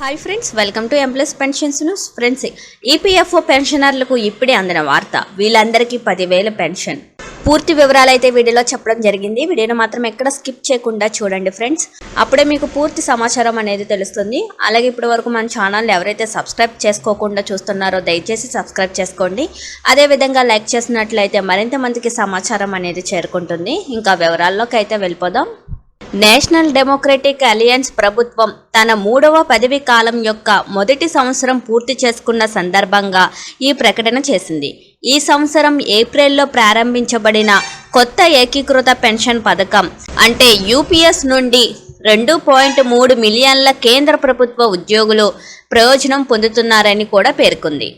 Hi friends welcome to employees pensions news friends EPFO పెన్షనర్లకు ఇప్పుడే అందిన వార్త వీళ్ళందరికీ పదివేల పెన్షన్. పూర్తి వివరాలు అయితే వీడియోలో చెప్పడం జరిగింది. వీడియోను మాత్రం ఎక్కడ స్కిప్ చేయకుండా చూడండి ఫ్రెండ్స్ అప్పుడే మీకు పూర్తి సమాచారం అనేది తెలుస్తుంది. అలాగే ఇప్పటి వరకు మన ఛానల్ని ఎవరైతే సబ్స్క్రైబ్ చేసుకోకుండా చూస్తున్నారో దయచేసి సబ్స్క్రైబ్ చేసుకోండి. అదేవిధంగా లైక్ చేసినట్లయితే మరింత మందికి సమాచారం అనేది చేరుకుంటుంది. ఇంకా వివరాల్లోకి అయితే వెళ్ళిపోదాం. నేషనల్ డెమోక్రటిక్ అలియన్స్ ప్రభుత్వం తన మూడవ పదవి కాలం యొక్క మొదటి సంవత్సరం పూర్తి చేసుకున్న సందర్భంగా ఈ ప్రకటన చేసింది. ఈ సంవత్సరం ఏప్రిల్లో ప్రారంభించబడిన కొత్త ఏకీకృత పెన్షన్ పథకం అంటే యూపీఎస్ నుండి రెండు పాయింట్ మూడు మిలియన్ల కేంద్ర ప్రభుత్వ ఉద్యోగులు ప్రయోజనం పొందుతున్నారని కూడా పేర్కొంది.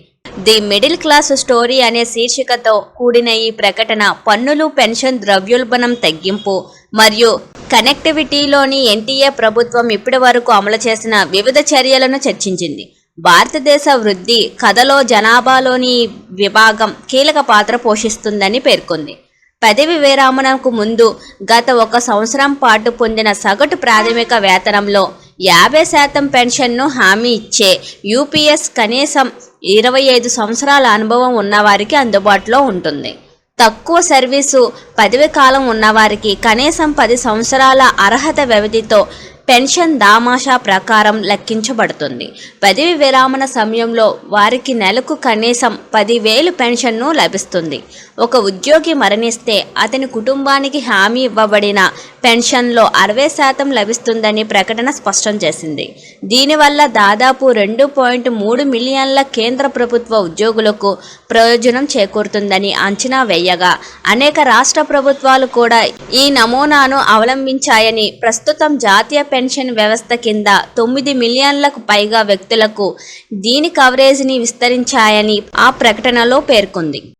ది మిడిల్ క్లాస్ స్టోరీ అనే శీర్షికతో కూడిన ఈ ప్రకటన పన్నులు పెన్షన్ ద్రవ్యోల్బణం తగ్గింపు మరియు కనెక్టివిటీలోని ఎన్టీఏ ప్రభుత్వం ఇప్పటి వరకు అమలు చేసిన వివిధ చర్యలను చర్చించింది. భారతదేశ వృద్ధి కథలో జనాభాలోని విభాగం కీలక పాత్ర పోషిస్తుందని పేర్కొంది. పదవి విరామణకు ముందు గత ఒక సంవత్సరం పాటు పొందిన సగటు ప్రాథమిక వేతనంలో యాభై శాతం పెన్షన్ను హామీ ఇచ్చే యూపీఎస్ కనీసం ఇరవై ఐదు సంవత్సరాల అనుభవం ఉన్నవారికి అందుబాటులో ఉంటుంది. తక్కువ సర్వీసు పదవి కాలం ఉన్నవారికి కనీసం పది సంవత్సరాల అర్హత వ్యవధితో పెన్షన్ దామాషా ప్రకారం లెక్కించబడుతుంది. పదవి విరామణ సమయంలో వారికి నెలకు కనీసం పదివేలు పెన్షన్ను లభిస్తుంది. ఒక ఉద్యోగి మరణిస్తే అతని కుటుంబానికి హామీ ఇవ్వబడిన పెన్షన్లో అరవై శాతం లభిస్తుందని ప్రకటన స్పష్టం చేసింది. దీనివల్ల దాదాపు రెండు పాయింట్ మూడు మిలియన్ల కేంద్ర ప్రభుత్వ ఉద్యోగులకు ప్రయోజనం చేకూరుతుందని అంచనా వేయగా అనేక రాష్ట్ర ప్రభుత్వాలు కూడా ఈ నమూనాను అవలంబించాయని ప్రస్తుతం జాతీయ పెన్షన్ వ్యవస్థ కింద తొమ్మిది మిలియన్లకు పైగా వ్యక్తులకు దీని కవరేజీని విస్తరించాయని ఆ ప్రకటనలో పేర్కొంది.